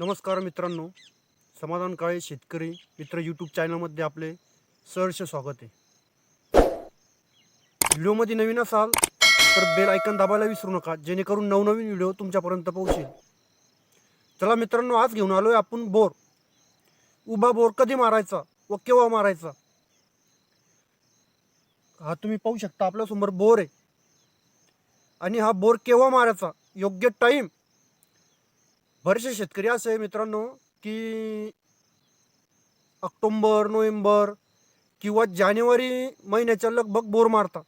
नमस्कार मित्रांनो. समाधान काळे शेतकरी मित्र यूट्यूब चॅनलमध्ये आपले सहर्ष स्वागत आहे. व्हिडिओमध्ये नवीन असाल तर बेल आयकन दाबायला विसरू नका जेणेकरून नवनवीन व्हिडिओ तुमच्यापर्यंत पोहोचेल. चला मित्रांनो आज घेऊन आलो आहे आपण बोर. उभा बोर कधी मारायचा व केव्हा मारायचा? हा तुम्ही पाहू शकता आपल्यासमोर बोर आहे. आणि हा बोर केव्हा मारायचा? योग्य टाईम बरेचसे शेतकरी असे आहे मित्रांनो की ऑक्टोंबर नोव्हेंबर किंवा जानेवारी महिन्याच्या लगभग बोर मारतात.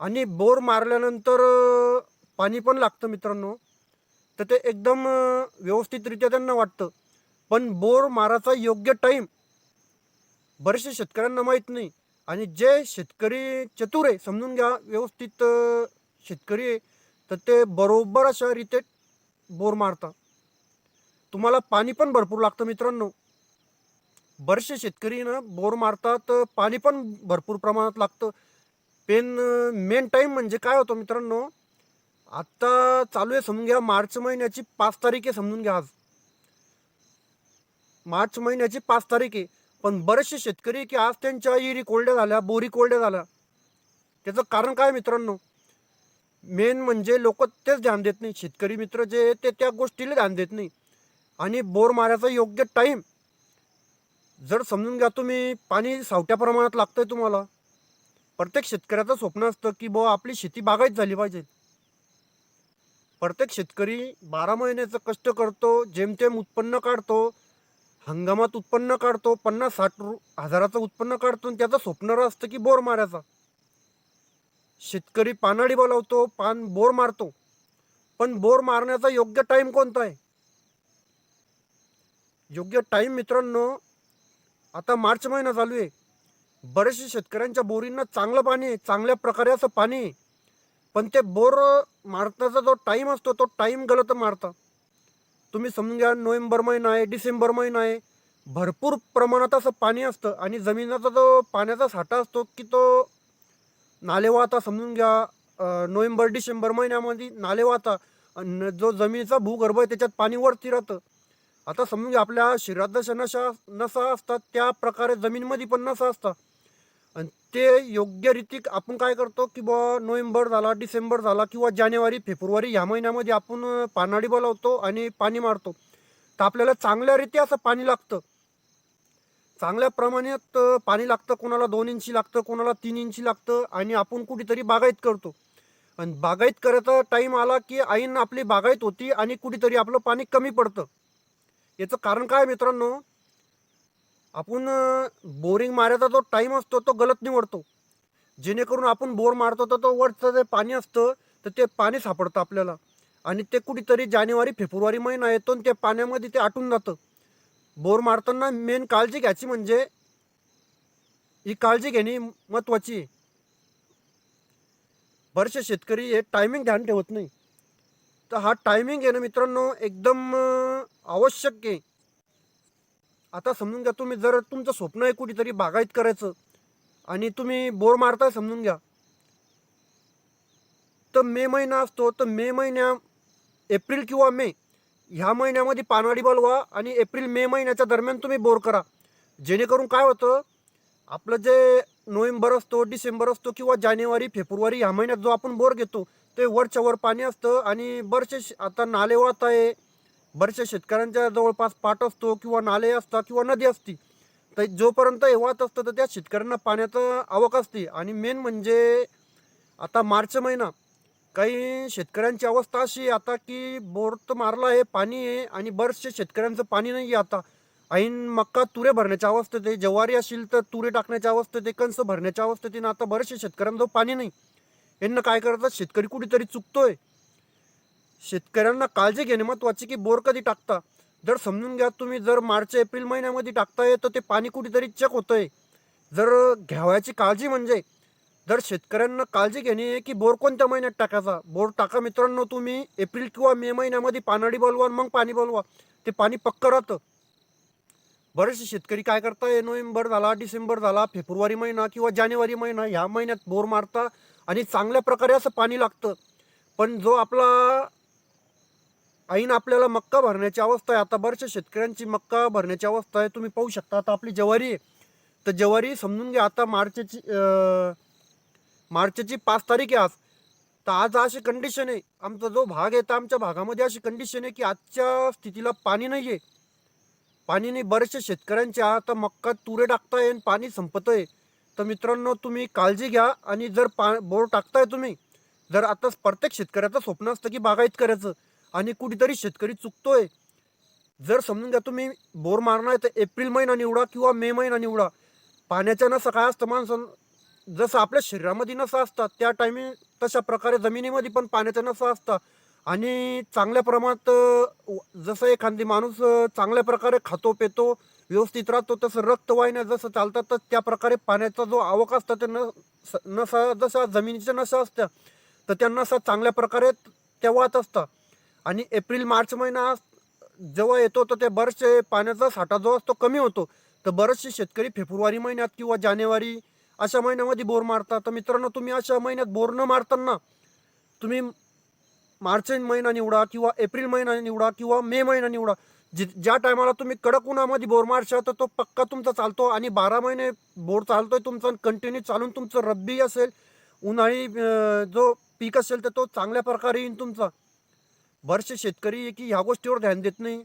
आणि बोर मारल्यानंतर पाणी पण लागतं मित्रांनो. तर ते एकदम व्यवस्थितरित्या त्यांना वाटतं. पण बोर मारायचा योग्य टाईम बरेचसे शेतकऱ्यांना माहीत नाही. आणि जे शेतकरी चतुर आहे समजून घ्या व्यवस्थित शेतकरी आहे तर ते बरोबर अशा रीते बोर मारता. तुम्हाला पाणी पण भरपूर लागतं मित्रांनो. बरेचसे शेतकरी ना बोर मारतात पाणी पण भरपूर प्रमाणात लागतं. पेन मेन टाईम म्हणजे काय होतं मित्रांनो? आत्ता चालू आहे समजून घ्या मार्च महिन्याची पाच तारीख आहे समजून घ्या आज. मार्च महिन्याची पाच तारीख आहे. पण बरेचसे शेतकरी की आज त्यांच्या इरी कोरड्या झाल्या बोरी कोरड्या झाल्या. त्याचं कारण काय मित्रांनो? मेन म्हणजे लोक तेच ध्यान देत नाही. शेतकरी मित्र जे आहे ते त्या गोष्टीला ध्यान देत नाही. आणि बोर मारायचा योग्य टाईम जर समजून घ्या तुम्ही पाणी सावट्या प्रमाणात लागतं आहे तुम्हाला. प्रत्येक शेतकऱ्याचं स्वप्न असतं की बुवा आपली शेती बागायत झाली पाहिजे. प्रत्येक शेतकरी बारा महिन्याचं कष्ट करतो जेमतेम उत्पन्न काढतो हंगामात उत्पन्न काढतो पन्नास साठ रु हजाराचं उत्पन्न काढतो आणि त्याचं स्वप्न असतं की बोर मारायचा. शेतकरी पानाडी बोलावतो पान बोर मारतो. पण बोर मारण्याचा योग्य टाईम कोणता आहे? योग्य टाईम मित्रांनो आता मार्च महिना चालू आहे. बरेचसे शेतकऱ्यांच्या बोरींना चांगलं पाणी आहे चांगल्या प्रकारे असं पाणी आहे. पण ते बोर मारण्याचा जो टाईम असतो तो टाईम गलत मारता. तुम्ही समजून घ्या नोव्हेंबर महिना आहे डिसेंबर महिना आहे. भरपूर प्रमाणात असं पाणी असतं आणि जमिनीचा जो पाण्याचा साठा असतो की तो नालेवाता समजून घ्या. नोव्हेंबर डिसेंबर महिन्यामध्ये नाले वाहता आणि जो जमिनीचा भूगर्भ आहे त्याच्यात पाणी वरती राहतं. आता समजून घ्या आपल्या शरीरात जशा नशा नसा असतात त्या प्रकारे जमीनमध्ये पण नसा असतात. आणि ते योग्यरीती आपण काय करतो की बुवा नोव्हेंबर झाला डिसेंबर झाला किंवा जानेवारी फेब्रुवारी ह्या महिन्यामध्ये आपण पानाडी बोलावतो आणि पाणी मारतो. तर आपल्याला चांगल्या रीती असं पाणी लागतं. चांगल्या प्रमाणात पाणी लागतं कोणाला दोन इंची लागतं कोणाला तीन इंची लागतं आणि आपण कुठेतरी बागायत करतो. आणि बागायत करायचा टाईम आला की आईन आपली बागायत होती आणि कुठेतरी आपलं पाणी कमी पडतं. याचं कारण काय मित्रांनो? आपण बोरिंग मारायचा जो टाईम असतो तो गलत निवडतो. जेणेकरून आपण बोर मारतो तर तो वरचं जे पाणी असतं तर ते पाणी सापडतं आपल्याला. आणि ते कुठेतरी जानेवारी फेब्रुवारी महिना येतो आणि त्या पाण्यामध्ये ते आटून जातं. बोर मारताना मेन काळजी घ्यायची म्हणजे ही काळजी घेणे महत्त्वाची आहे बरेचसे शेतकरी हे टायमिंग ध्यान ठेवत नाही. तर हा टायमिंग घेणं मित्रांनो एकदम आवश्यक आहे. आता समजून घ्या तुम्ही जर तुमचं स्वप्न आहे कुठेतरी बागायत करायचं आणि तुम्ही बोर मारताय समजून घ्या. तर मे महिना असतो तर मे महिन्या एप्रिल किंवा मे ह्या महिन्यामध्ये पानाडी बलवा आणि एप्रिल मे महिन्याच्या दरम्यान तुम्ही बोर करा. जेणेकरून काय होतं आपलं जे नोव्हेंबर असतो डिसेंबर असतो किंवा जानेवारी फेब्रुवारी ह्या महिन्यात जो आपण बोर घेतो ते वरच्या वर पाणी असतं आणि बरेचसे आता नाले वाहत आहे. बरेचशा शेतकऱ्यांच्या जवळपास पाट असतो किंवा नाले असतात किंवा नदी असती. तर जोपर्यंत हे वाहत असतं तर त्या शेतकऱ्यांना पाण्याचं आवक असते. आणि मेन म्हणजे आता मार्च महिना काही शेतकऱ्यांची अवस्था अशी आहे आता की बोर तर मारला आहे पाणी आहे आणि बरेचसे शेतकऱ्यांचं पाणी नाही आहे आता. ऐन मक्का तुरे भरण्याच्या अवस्थेत आहे ज्वारी असेल तर तुरे टाकण्याच्या अवस्थेत आहे कंस भरण्याच्या अवस्थेत आहे आणि आता बरेचसे शेतकऱ्यांजवळ पाणी नाही. यांना काय करतात? शेतकरी कुठेतरी चुकतोय. शेतकऱ्यांना काळजी घेणे महत्त्वाची की बोर कधी टाकता? जर समजून घ्या तुम्ही जर मार्च एप्रिल महिन्यामध्ये टाकताय तर ते पाणी कुठेतरी चेक होतंय. जर घ्यावयाची काळजी म्हणजे जर शेतकऱ्यांना काळजी घेणे आहे की बोर कोणत्या महिन्यात टाकायचा? बोर टाका मित्रांनो तुम्ही. एप्रिल किंवा मे महिन्यामध्ये पानाडी बोलवा आणि मग पाणी बोलवा. ते पाणी पक्क राहतं. बरेचसे शेतकरी काय करता नोव्हेंबर झाला डिसेंबर झाला फेब्रुवारी महिना किंवा जानेवारी महिना ह्या महिन्यात बोर मारता आणि चांगल्या प्रकारे असं पाणी लागतं. पण जो आपला ऐन आपल्याला मक्का भरण्याची अवस्था आहे आता बऱ्याचशा शेतकऱ्यांची मक्का भरण्याची अवस्था आहे तुम्ही पाहू शकता. आता आपली जवारी आहे. तर जवारी समजून घ्या आता मार्चची मार्चची पाच तारीख आहे आज. तर आज अशी कंडिशन आहे. आमचा जो भाग आहे तर आमच्या भागामध्ये अशी कंडिशन आहे की आजच्या स्थितीला पाणी नाही आहे पाणी नाही बरेचशा शेतकऱ्यांच्या आता मक्का तुरे टाकताय आणि पाणी संपत आहे तर मित्रांनो तुम्ही काळजी घ्या आणि जर पा बोर टाकताय तुम्ही जर आता प्रत्येक शेतकऱ्याचं स्वप्न असतं की बागायत करायचं आणि कुठेतरी शेतकरी चुकतोय. जर समजून घ्या तुम्ही बोर मारणार आहे तर एप्रिल महिना निवडा किंवा मे महिना निवडा. पाण्याच्या नसं काय असतं माणसं जसं आपल्या शरीरामध्ये नसं असतात त्या टायमी तशा प्रकारे जमिनीमध्ये पण पाण्याचं नसं असतात. आणि चांगल्या प्रमाणात जसं एखादी माणूस चांगल्या प्रकारे खातो पितो व्यवस्थित राहतो तसं रक्तवाहिन्या जसं चालतात तर त्या प्रकारे पाण्याचा जो आवक असतो ते न स- नसा जसा जमिनीच्या नशा असत्या तर त्या नसा चांगल्या प्रकारे त्या वाहत असतात. आणि एप्रिल मार्च महिना जेव्हा येतो तर ते बरेचसे पाण्याचा साठा जो असतो कमी होतो. तर बरेचसे शेतकरी फेब्रुवारी महिन्यात किंवा जानेवारी अशा महिन्यामध्ये बोर मारता. तर मित्रांनो तुम्ही अशा महिन्यात बोर न मारताना तुम्ही मार्च महिना निवडा किंवा एप्रिल महिना निवडा किंवा मे महिना निवडा. जि ज्या टायमाला तुम्ही कडक उन्हामध्ये बोर मारशा तर तो पक्का तुमचा चालतो आणि बारा महिने बोर चालतोय तुमचा कंटिन्यू चालून तुमचं रब्बी असेल उन्हाळी जो पीक असेल तर तो चांगल्या प्रकारे येईल तुमचा. बरेचसे शेतकरी की ह्या गोष्टीवर ध्यान देत नाही.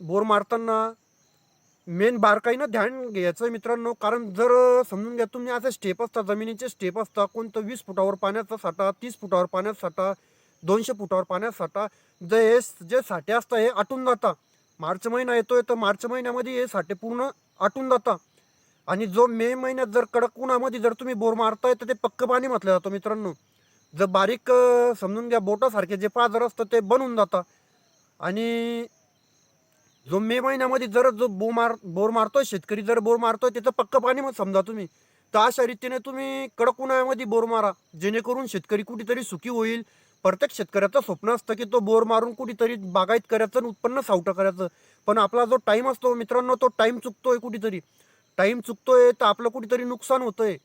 बोर मारताना मेन बारकाईनं ध्यान घ्यायचं आहे मित्रांनो. कारण जर समजून घ्या तुम्ही असं स्टेप असतात जमिनीचे स्टेप असतात. कोणतं वीस फुटावर पाण्याचा साठा तीस फुटावर पाण्याचा साठा दोनशे फुटावर पाण्याचा साठा जे हे जे साठे असतात हे आटून जातात. मार्च महिना येतोय तर मार्च महिन्यामध्ये हे साठे पूर्ण आटून जातात. आणि जो मे महिन्यात जर कडक उन्हामध्ये जर तुम्ही बोर मारताय तर ते पक्क पाणी म्हटलं जातं मित्रांनो. जर बारीक समजून घ्या बोटासारखे जे पाजर असतं ते बनून जातं आणि जो मे महिन्यामध्ये जर जो बो मार बोर मारतोय शेतकरी जर बोर मारतोय त्याचं पक्क पाणी मग समजा तुम्ही. तर अशा रीतीने तुम्ही कडक उन्हाळ्यामध्ये बोर मारा. जेणेकरून शेतकरी कुठेतरी सुखी होईल. प्रत्येक शेतकऱ्याचं स्वप्न असतं की तो बोर मारून कुठेतरी बागायत करायचं आणि उत्पन्न सावटं करायचं. पण आपला जो टाईम असतो मित्रांनो तो टाईम चुकतोय कुठेतरी. टाईम चुकतोय तर आपलं कुठेतरी नुकसान होतंय.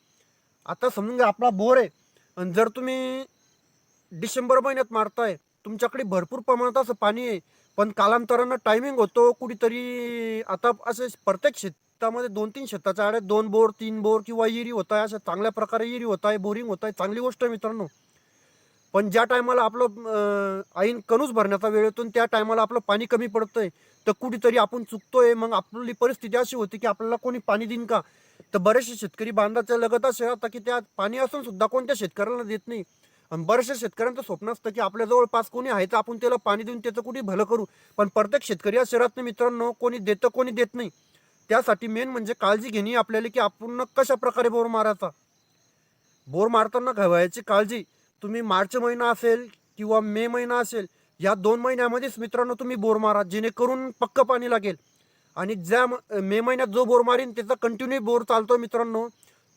आता समजून घ्या आपला बोर आहे. आणि जर तुम्ही डिसेंबर महिन्यात मारताय तुमच्याकडे भरपूर प्रमाणात असं पाणी आहे. पण कालांतरानं टायमिंग होतो कुठेतरी आता असे प्रत्येक शेतामध्ये दोन तीन शेताच्या आड्यात दोन बोर तीन बोर किंवा इरी होत आहे असं चांगल्या प्रकारे इरी होत आहे बोरिंग होत आहे चांगली गोष्ट आहे मित्रांनो. पण ज्या टायमाला आपलं ऐन कणूस भरण्याचा वेळ येतो त्या टायमाला आपलं पाणी कमी पडतं आहे तर कुठेतरी आपण चुकतोय. मग आपली परिस्थिती अशी होती की आपल्याला कोणी पाणी देईन का? तर बरेचसे शेतकरी बांधाच्या लगत असे राहतात की त्या पाणी असून सुद्धा कोणत्या शेतकऱ्याला देत नाही. आणि बऱ्याचशा शेतकऱ्यांचं स्वप्न असतं की आपल्या जवळपास कोणी आहे तर आपण त्याला पाणी देऊन त्याचं कुठे भलं करू. पण प्रत्येक शेतकरी या शहरात मित्रांनो कोणी देतं कोणी देत नाही. त्यासाठी मेन म्हणजे काळजी घेणे आपल्याला की आपण कशा प्रकारे बोर मारायचा. बोर मारताना घ्यायची काळजी. तुम्ही मार्च महिना असेल किंवा मे महिना असेल या दोन महिन्यामध्येच मित्रांनो तुम्ही बोर मारा जेणेकरून पक्क पाणी लागेल. आणि ज्या म- मे महिन्यात जो बोर मारीन त्याचा कंटिन्यू बोर चालतो मित्रांनो.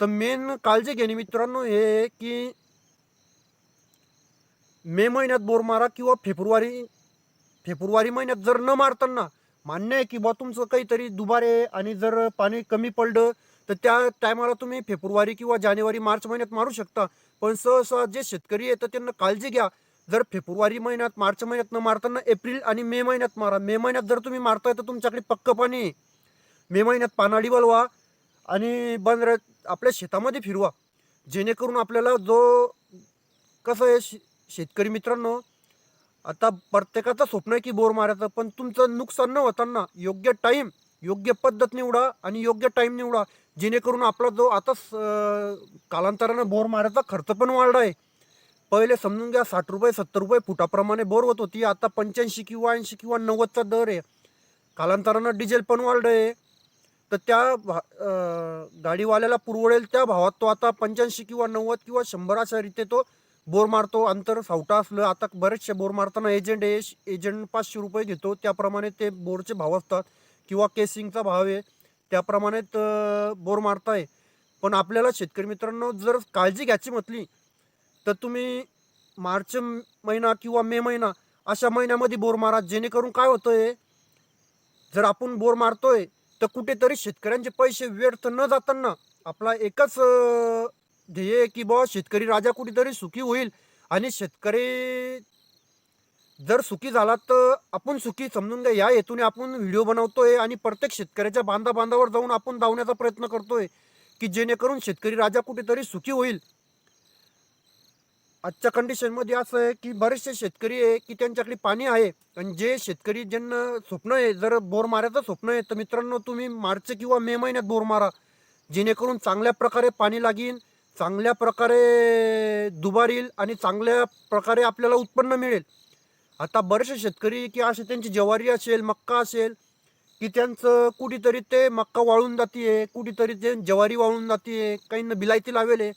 तर मेन काळजी घेणे मित्रांनो हे आहे की मे महिन्यात बोर मारा किंवा फेब्रुवारी फेब्रुवारी महिन्यात जर न मारताना मान्य आहे की बा तुमचं काहीतरी दुबारे आणि जर पाणी कमी पडलं तर त्या टायमाला तुम्ही फेब्रुवारी किंवा जानेवारी मार्च महिन्यात मारू शकता. पण सहसा जे शेतकरी आहे तर त्यांना काळजी घ्या. जर फेब्रुवारी महिन्यात मार्च महिन्यात न मारताना एप्रिल आणि मे महिन्यात मारा. मे महिन्यात जर तुम्ही मारताय तर तुमच्याकडे पक्क पाणी मे महिन्यात पानाडी वलवा आणि बंदर आपल्या शेतामध्ये फिरवा. जेणेकरून आपल्याला जो कसं आहे शेतकरी मित्रांनो आता प्रत्येकाचं स्वप्न आहे की बोर मारायचं पण तुमचं नुकसान न होताना योग्य टाईम योग्य पद्धत निवडा आणि योग्य टाईम निवडा जेणेकरून आपला जो आता स- कालांतरानं बोर मारायचा खर्च पण वाढला आहे. पहिले समजून घ्या साठ रुपये सत्तर रुपये फुटाप्रमाणे बोर होत होती आता पंच्याऐंशी किंवा ऐंशी किंवा नव्वदचा दर आहे. कालांतरानं डिझेल पण वाढलं आहे. तर त्या भा गाडीवाल्याला पुरवडेल त्या भावात तो आता पंच्याऐंशी किंवा नव्वद किंवा शंभर अशा रीते तो बोर मारतो अंतर सावटा असलं आता बरेचसे बोर मारताना एजंट आहे एजंट पाचशे रुपये घेतो त्याप्रमाणे ते बोरचे भाव असतात किंवा केसिंगचा भाव आहे त्याप्रमाणे बोर मारताय. पण आपल्याला शेतकरी मित्रांनो जर काळजी घ्यायची म्हटली तर तुम्ही मार्च महिना किंवा मे महिना अशा महिन्यामध्ये बोर मारा जेणेकरून काय होतंय जर आपण बोर मारतोय तर कुठेतरी शेतकऱ्यांचे पैसे व्यर्थ न जाताना आपला एकच ध्येय की बुवा शेतकरी राजा कुठेतरी सुखी होईल आणि शेतकरी जर सुखी झाला तर आपण सुखी समजून घ्या. या हेतूने आपण व्हिडिओ बनवतोय आणि प्रत्येक शेतकऱ्याच्या बांधा बांधावर जाऊन आपण धावण्याचा प्रयत्न करतोय की जेणेकरून शेतकरी राजा कुठेतरी सुखी होईल. आजच्या कंडिशनमध्ये असं आहे की बरेचसे शेतकरी आहे की त्यांच्याकडे पाणी आहे आणि जे शेतकरी ज्यांना स्वप्न आहे जर बोर मारायचं स्वप्न आहे तर मित्रांनो तुम्ही मार्च किंवा मे महिन्यात बोर मारा. जेणेकरून चांगल्या प्रकारे पाणी लागेल चांगल्या प्रकारे दुबारील आणि चांगल्या प्रकारे आपल्याला उत्पन्न मिळेल. आता बरेचसे शेतकरी की असे त्यांची ज्वारी असेल मक्का असेल की त्यांचं कुठेतरी ते मक्का वाळून जाते कुठेतरी ते ज्वारी वाळून जाते काहींना बिलायती लावेल.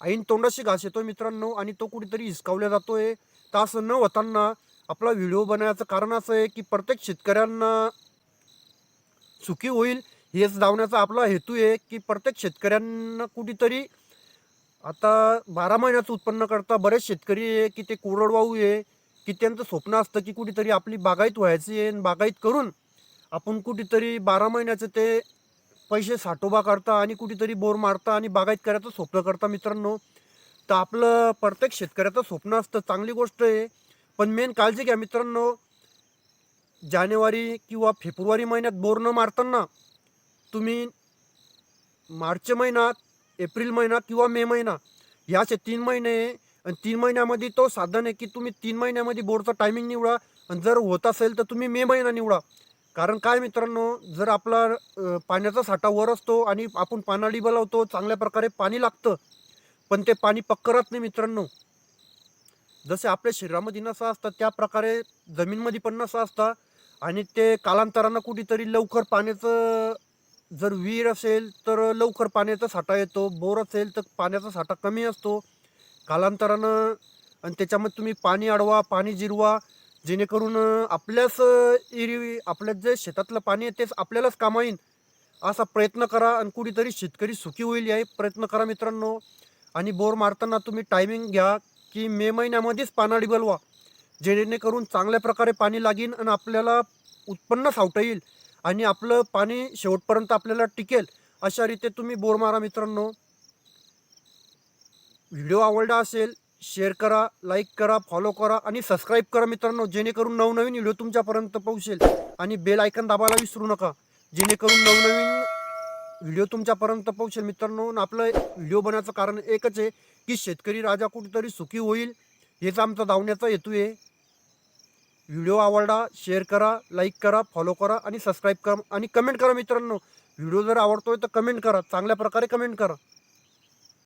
ऐन तोंडाशी घास येतो मित्रांनो आणि तो कुठेतरी हिसकावला जातोय. तर असं न होताना आपला व्हिडिओ बनवायचं कारण असं आहे की प्रत्येक शेतकऱ्यांना सुखी होईल हेच धावण्याचा आपला हेतू आहे की प्रत्येक शेतकऱ्यांना कुठेतरी आता बारा महिन्याचं उत्पन्न करता बरेच शेतकरी आहे की ते कोरडवाहू आहे की त्यांचं स्वप्न असतं की कुठेतरी आपली बागायत व्हायची आहे आणि बागायत करून आपण कुठेतरी बारा महिन्याचं ते पैसे साठोबा करता आणि कुठेतरी बोर मारता आणि बागायत करायचं स्वप्न करता मित्रांनो. तर आपलं प्रत्येक शेतकऱ्याचं स्वप्न असतं चांगली गोष्ट आहे. पण मेन काळजी घ्या मित्रांनो. जानेवारी किंवा फेब्रुवारी महिन्यात बोर न मारताना तुम्ही मार्च महिन्यात एप्रिल महिना किंवा मे महिना याचे तीन महिने आहे. आणि तीन महिन्यामध्ये तो साधन आहे की तुम्ही तीन महिन्यामध्ये बोर्डचा टायमिंग निवडा. आणि जर होत असेल तर तुम्ही मे महिना निवडा. कारण काय मित्रांनो जर आपला पाण्याचा साठा वर असतो आणि आपण पानाडी बलावतो चांगल्या प्रकारे पाणी लागतं. पण ते पाणी पक्क राहत नाही मित्रांनो. जसे आपल्या शरीरामध्ये नसा असतात त्या प्रकारे जमीनमध्ये पण नसा असतं. आणि ते कालांतरानं कुठेतरी लवकर पाण्याचं जर विहीर असेल तर लवकर पाण्याचा साठा येतो. बोर असेल तर पाण्याचा साठा कमी असतो. कालांतरानं आणि त्याच्यामध्ये तुम्ही पाणी अडवा पाणी जिरवा. जेणेकरून आपल्याच एरी आपल्या जे शेतातलं पाणी आहे तेच आपल्यालाच कामा येईल असा प्रयत्न करा आणि कुठेतरी शेतकरी सुखी होईल याही प्रयत्न करा मित्रांनो. आणि बोर मारताना तुम्ही टायमिंग घ्या की मे महिन्यामध्येच पानाडी बलवा. जेणेकरून चांगल्या प्रकारे पाणी लागेल आणि आपल्याला उत्पन्न सावता येईल. आणि आपलं पाणी शेवटपर्यंत आपल्याला टिकेल अशा रीते तुम्ही बोर मारा मित्रांनो. व्हिडिओ आवडला असेल शेअर करा लाईक करा फॉलो करा आणि सबस्क्राईब करा मित्रांनो जेणेकरून नवनवीन व्हिडिओ तुमच्यापर्यंत पोहोचेल. आणि बेल आयकन दाबायला विसरू नका जेणेकरून नवनवीन व्हिडिओ तुमच्यापर्यंत पोहोचेल मित्रांनो. आपलं व्हिडिओ बनवायचं कारण एकच आहे की शेतकरी राजा कुठेतरी सुखी होईल हेच आमचा धावण्याचा हेतू आहे. व्हिडिओ आवडला शेअर करा लाईक करा फॉलो करा आणि सबस्क्राईब करा आणि कमेंट करा मित्रांनो. व्हिडिओ जर आवडतोय तर कमेंट करा चांगल्या प्रकारे कमेंट करा.